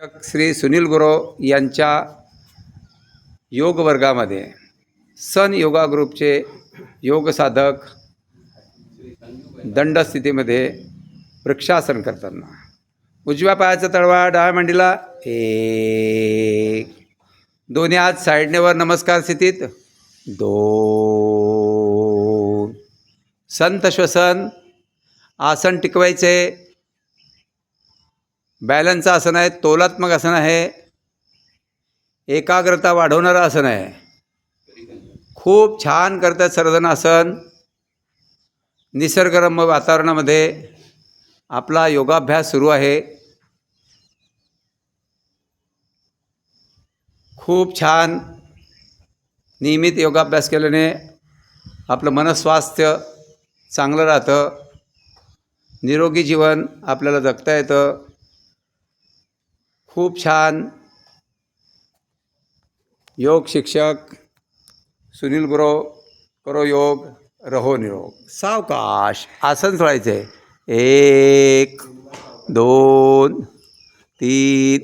श्री सुनील गुरव यांच्या योग वर्गामध्ये सन योगा ग्रुपचे योग साधक दंडस्थितीमध्ये वृक्षासन करताना. उजव्या पायाचा तळवा डाव्या मांडीला. एक दोन्ही हात साईडने वर नमस्कार स्थितीत. दोन. संत श्वसन आसन टिकवायचे. बॅलन्स आसन आहे तोलात्मक आसन आहे एकाग्रता वाढवणारं आसन आहे खूप छान करतात सर्वजण आसन. निसर्गरम्य वातावरणामध्ये आपला योगाभ्यास सुरू आहे. खूप छान नियमित योगाभ्यास केल्याने आपलं मनस्वास्थ्य चांगलं राहतं. निरोगी जीवन आपल्याला जगता येतं. खूप छान. योग शिक्षक सुनील गुरो करो योग रहो निरोग. सावकाश. आसन सोडायचे. एक दोन तीन.